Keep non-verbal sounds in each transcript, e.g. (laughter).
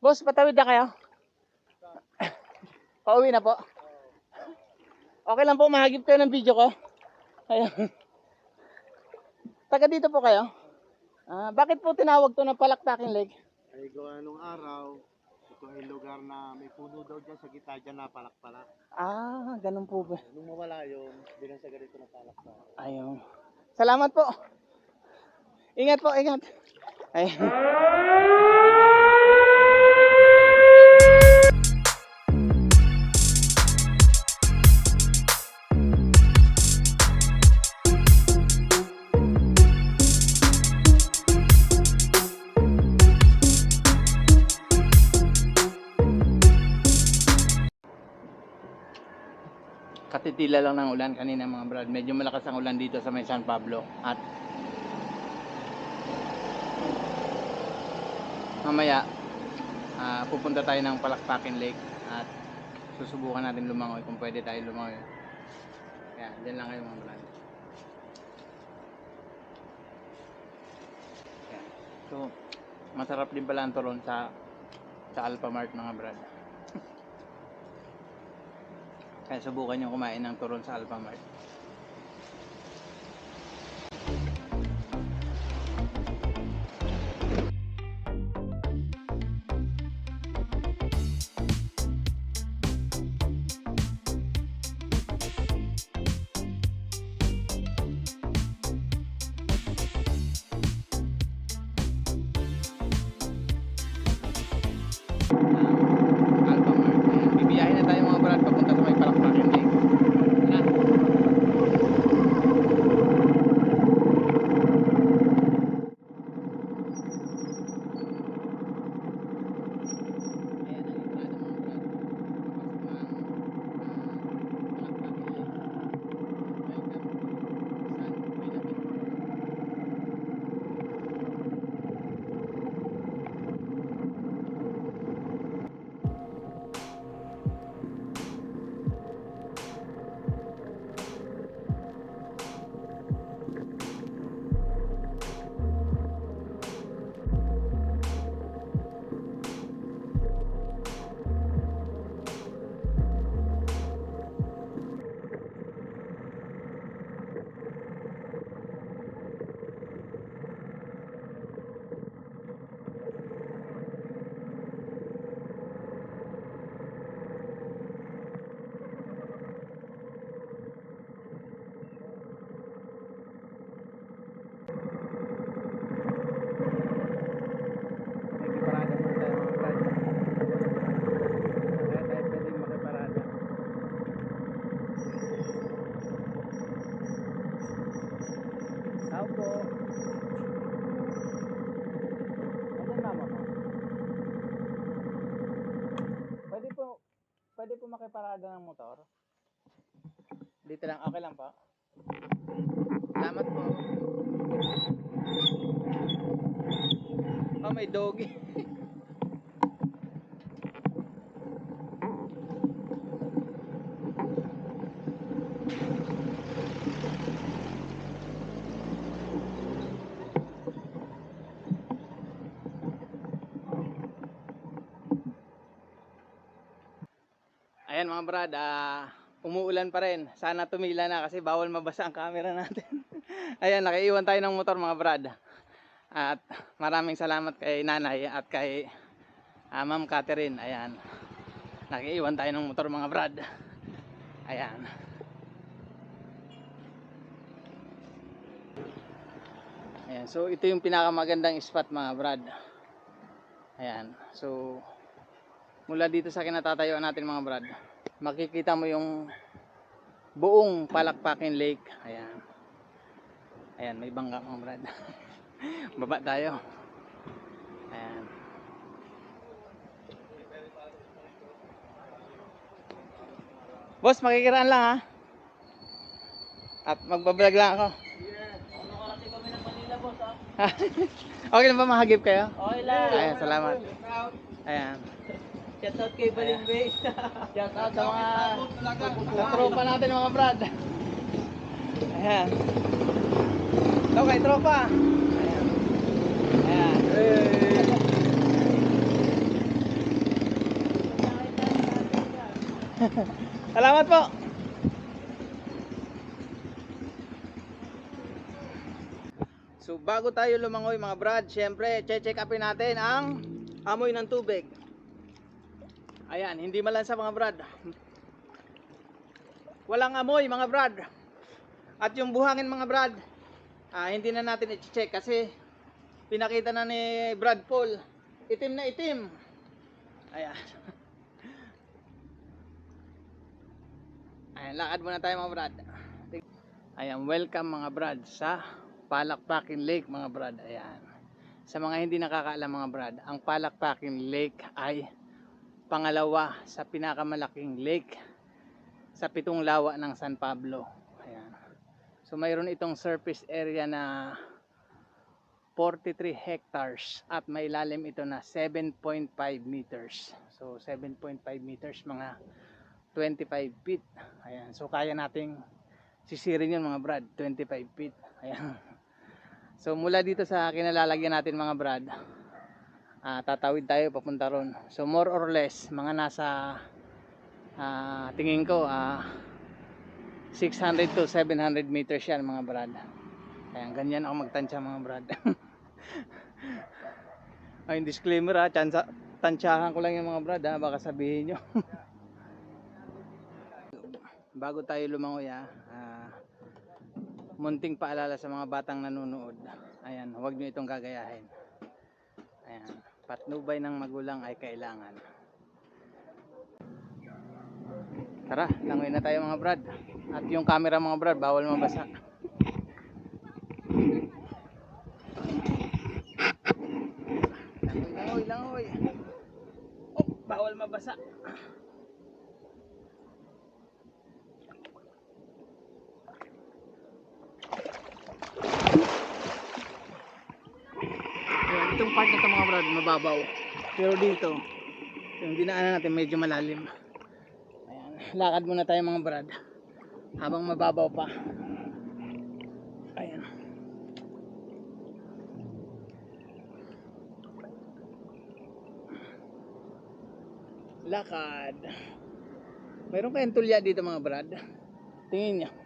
Boss, patawid na kayo? (laughs) Pauwi na po. Okay lang po, mahagip kayo ng video ko. Ayun. Taga dito po kayo? Ah, bakit po tinawag to na Palakpaking Lake? Ay gawa nung araw, ito ay lugar na may puno daw dyan sa gitna dyan na palak-palak. Ah, ganun po ba? Nung mawala yun, bilang sa ganito na palak-palak. Ayun. Salamat po. Ingat po, ingat. Ayun. (laughs) Katitila lang ng ulan kanina mga brad. Medyo malakas ang ulan dito sa may San Pablo. At mamaya ah, pupunta tayo ng Palakpakin Lake at susubukan natin lumangoy kung pwede tayo lumangoy. Kaya dyan lang kayo mga brad. So masarap din pala ang turon sa sa Alphamart mga brad. Kaya subukan nyo kumain ng turon sa Alphamart. Makiparada ng motor? Dito lang, okay lang po. Salamat po. Oh, may doggy. (laughs) Mga brad, ah, umuulan pa rin. Sana tumila na kasi bawal mabasa ang camera natin. (laughs) Ayan, nakaiwan tayo ng motor mga brad. At maraming salamat kay nanay at kay ah, ma'am Catherine. Ayan, nakiiwan tayo ng motor mga brad. Ayan. Ayan, so ito yung pinakamagandang spot mga brad. Ayan, so mula dito sa kinatatayuan natin mga brad makikita mo yung buong Palakpakin Lake. Ayan. Ayan may bangka mga brad. (laughs) Baba tayo. Ayan. Boss makikiraan lang ha? At magbablog lang ako. (laughs) Okay lang ba mahagip kayo? Okay lang. ayan salamat. Ayan Shoutout kay Balimbay. (laughs) Shoutout sa mga tropa natin mga brad. Ayan. Ito kay tropa. Ayan. Ayan. Salamat po. So bago tayo lumangoy mga brad, syempre che check upin natin ang amoy ng tubig. Ayan, hindi malansa mga brad. Walang amoy mga brad. At yung buhangin mga brad, ah, hindi na natin i-check kasi pinakita na ni Brad Paul. Itim na itim. Ayan. Ayan, lakad muna tayo mga brad. Ayan, welcome mga brad sa Palakpakin Lake mga brad. Ayan. Sa mga hindi nakakaalam mga brad, ang Palakpakin Lake ay pangalawa sa pinakamalaking lake sa pitong lawa ng San Pablo. Ayan. So mayroon itong surface area na 43 hectares at may lalim ito na 7.5 meters. So 7.5 meters mga 25 feet. Ayan. So kaya nating sisirin yun mga brad, 25 feet. Ayan. So mula dito sa kinalalagyan natin mga brad, ah, tatawid tayo papunta ron. So more or less, mga nasa ah, tingin ko ah, 600 to 700 meters yan mga brad. Ayan, ganyan ako magtansya mga brad. (laughs) Ay, disclaimer ha, tsansa, tansyahan ko lang yung mga brad ha, baka sabihin nyo. (laughs) Bago tayo lumangoy ha, munting paalala sa mga batang nanonood. Ayan, huwag nyo itong gagayahin. Ayan, patnubay ng magulang ay kailangan. Tara, langoy na tayo mga brad. At yung camera mga brad, bawal mabasa. Langoy, langoy, langoy. Oh, bawal mabasa. Itong part na ito mga brad, mababaw. Pero dito, yung dinaanan natin medyo malalim. Ayan, lakad muna tayo mga brad. Habang mababaw pa. Ayan. Lakad. Meron kayong tulya dito mga brad. Tingin niyo.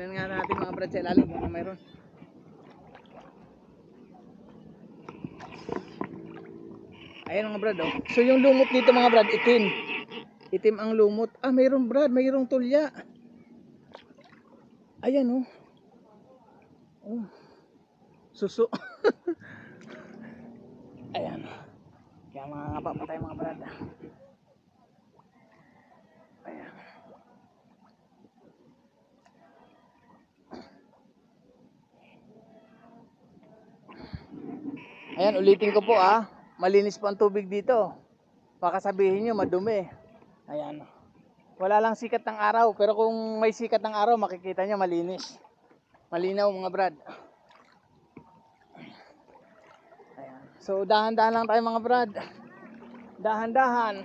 Tingnan nga natin mga brad sa ilalim kung mayroon. Ayan mga brad oh. So yung lumot dito mga brad, itim. Itim ang lumot. Ah, mayroon brad, mayroong tulya. Ayan oh. Oh. Suso. (laughs) Ayan. Kaya mga ngapa pa tayo mga brad. Ayan, ulitin ko po ah. Malinis po ang tubig dito. Baka sabihin nyo, madumi. Ayan. Wala lang sikat ng araw. Pero kung may sikat ng araw, makikita nyo malinis. Malinaw mga brad. Ayan. So, dahan-dahan lang tayo mga brad. Dahan-dahan.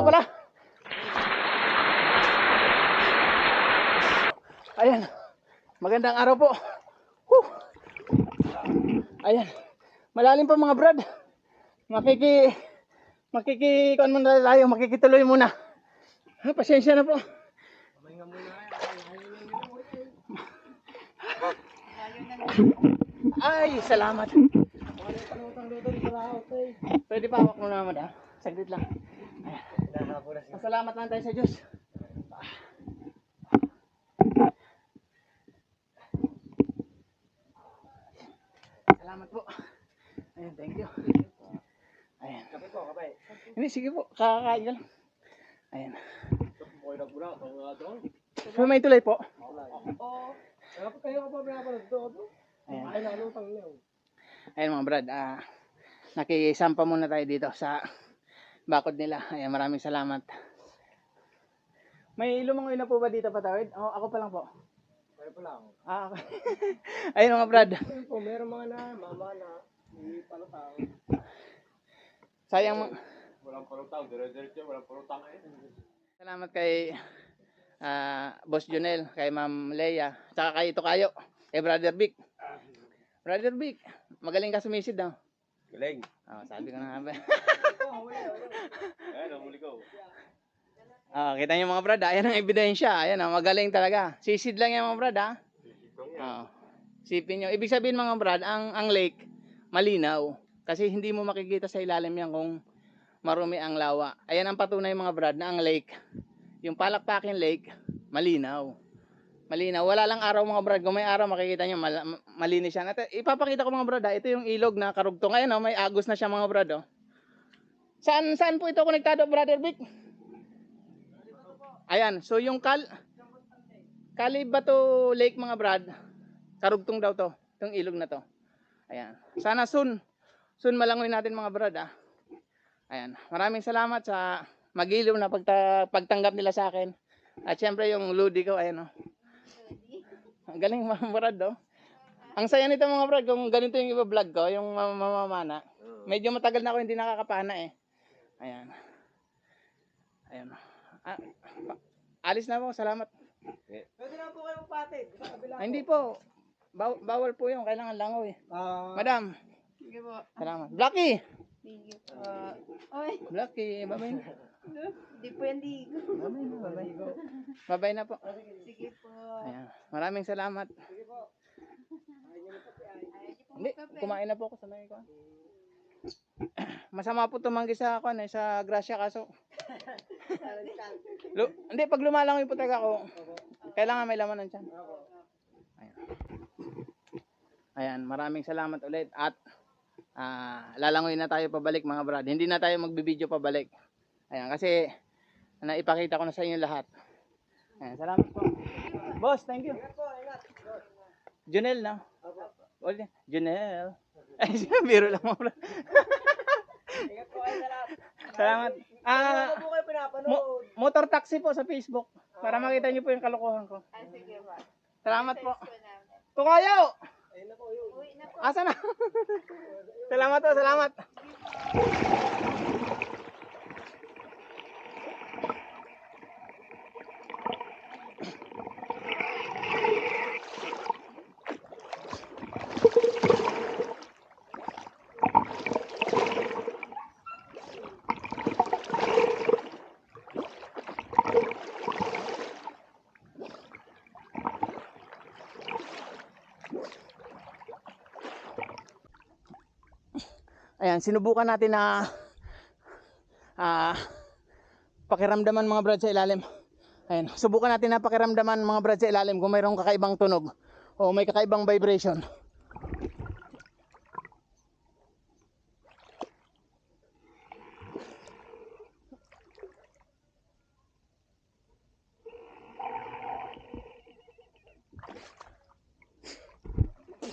Pa pala. Ayan. Magandang araw po. Whew. Ayan. Malalim pa mga brad. Makiki makiki kuan muna tayo, makikituloy muna. Ha, pasensya na po. Ay, salamat. Pwede pa hawak mo na naman ah. Saglit lang. Ayan. Salamat lang tayo sa Diyos. Salamat po. Ayan, thank you. Ayan. Kape po, kape. Hindi, sige po. Kakakain ka lang. Ayan. So, may tulay po. Ayan. Ayan mga brad, ah, nakisampa muna tayo dito sa bakod nila. Ayan, maraming salamat. May lumangoy na po ba dito patawid? Oh, ako pa lang po. Kaya pa lang. Ah, okay. (laughs) Ayun mga brad. Kung meron mga na, mama na, hindi pala tao. Sayang mo. Walang palutang, dire-diretso, walang palutang eh. Salamat kay ah, Boss Junel, kay Ma'am Leia, tsaka kay Tokayo, kay Brother Vic. Brother Vic, magaling ka sumisid daw. Galing. Oh, sabi ko na nga ba. (laughs) Ayan, huli ko. Ah, kita niyo mga brad, ah, ayan ang ebidensya. Ayan, ah, magaling talaga. Sisid lang yan mga brad, ha. Oo. Sipin nyo. Ibig sabihin mga brad, ang, ang lake, malinaw. Kasi hindi mo makikita sa ilalim yan kung marumi ang lawa. Ayan ang patunay mga brad na ang lake, yung Palakpakin Lake, malinaw. Malinaw. Wala lang araw mga brad. Kung may araw makikita nyo, mal- ma- malinis yan. At uh, ipapakita ko mga brad, ha, ito yung ilog na karugtong. Ayan, oh, may agos na siya mga brad. Oh. Saan, saan po ito konektado, brother Vic? Ayan, so yung Kal Kalibato Lake mga brad, karugtong daw to, itong ilog na to. Ayan. Sana soon, soon malangoy natin mga brad ah. Ayan. Maraming salamat sa magiliw na pagta, pagtanggap nila sa akin. At syempre yung Ludi ko, ayan oh. Ang galing mga brad oh. Ang saya nito mga brad, kung ganito yung iba-vlog ko, yung mam- mamamana. Medyo matagal na ako hindi nakakapana eh. Ayan. Ayan. Ah, alis na po, salamat. Pwede na po kayo magpatid. Ah, hindi po. Baw- bawal po yun. Kailangan langoy. Ah, Madam, Sige po. salamat. Blacky! Thank you po. Oy, Blacky, babay na. di po yan ligo. Babay na, babay. Babay na po. Sige po. Ayan. Maraming salamat. Hindi, kumain na po ako sa may ko. Masama po tumanggi sa ako, eh, sa grasya kaso. (laughs) Lu- hindi, pag lumalangoy po talaga ako, kailangan may laman ng tiyan. Ayan. Ayan, maraming salamat ulit. At ah, lalangoy na tayo pabalik mga brad. Hindi na tayo magbibideo pabalik. Ayan, kasi naipakita ko na sa inyo lahat. Ayan, salamat po. Boss, thank you. Junel na. Ulit. Junel. Ay, (laughs) biro lang mo. Ingat po kayo sa lahat. Salamat. Ah, Ano po kayo pinapanood? mo- motor taxi po sa Facebook. Para makita niyo po yung kalokohan ko. Ah, sige po. Salamat po. Search ko namin. Tukayo! Ayun na po yun. Uwi na po. Asa na? salamat po, salamat. Ayan, sinubukan natin na (laughs) ah pakiramdaman mga brad sa ilalim. Ayan, subukan natin na pakiramdaman mga brad sa ilalim kung mayroong kakaibang tunog o may kakaibang vibration.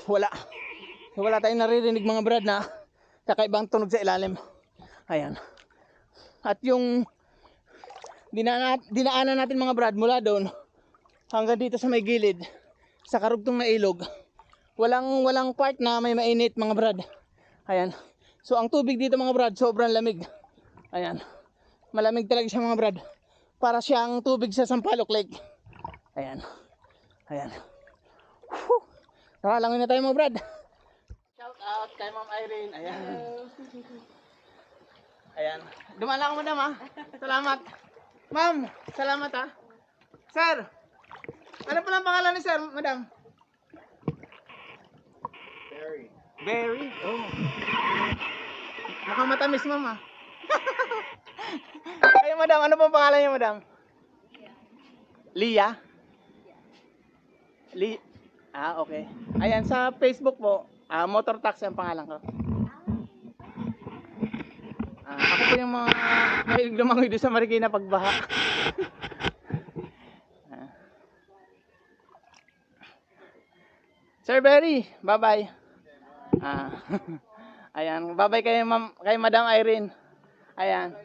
Wala. Wala tayong naririnig mga brad na kakaibang tunog sa ilalim. Ayan. At yung dinaan, dinaanan natin mga brad mula doon hanggang dito sa may gilid sa karugtong na ilog. Walang walang part na may mainit mga brad. Ayan. So ang tubig dito mga brad sobrang lamig. Ayan. Malamig talaga siya mga brad. Para siyang tubig sa Sampaloc Lake. Ayan. Ayan. Whew. Nakalangoy na tayo mga brad. Shout out kay Ma'am Irene. Ayan. Ayan. Dumaan lang ako madam ha. Salamat. Ma'am, salamat ha. Sir, ano pala ang pangalan ni sir, madam? Very. Berry. Oh. Mukhang matamis, mama. (laughs) Ay, madam, ano pong pangalan niyo, madam? Lia? Li Ah, okay. Ayan, sa Facebook po, ah, Motor Taxi ang pangalan ko. Ah, ako po yung mga mahilig lumangoy doon sa Marikina pagbaha. (laughs) Ah. Sir Berry, bye-bye. Ah. (laughs) Ayan, bye-bye kay Ma'am kay Madam Irene. Ayan.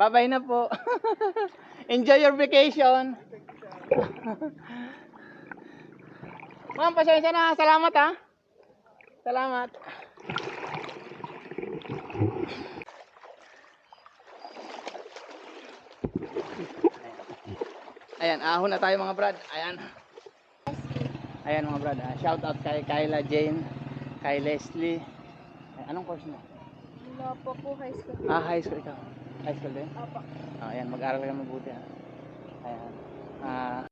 Bye-bye na po. (laughs) Enjoy your vacation. Ma'am, pasensya na. Salamat ha. Salamat. Ayan, ahon na tayo mga brad. Ayan. Ayan mga brad. ah, shout out kay Kyla Jane, kay Leslie. Ay, anong course mo? Wala po po high school. Ah, high school ikaw. High school din? Opo. Ah, ayan, mag-aral ka mabuti ha. Ayan.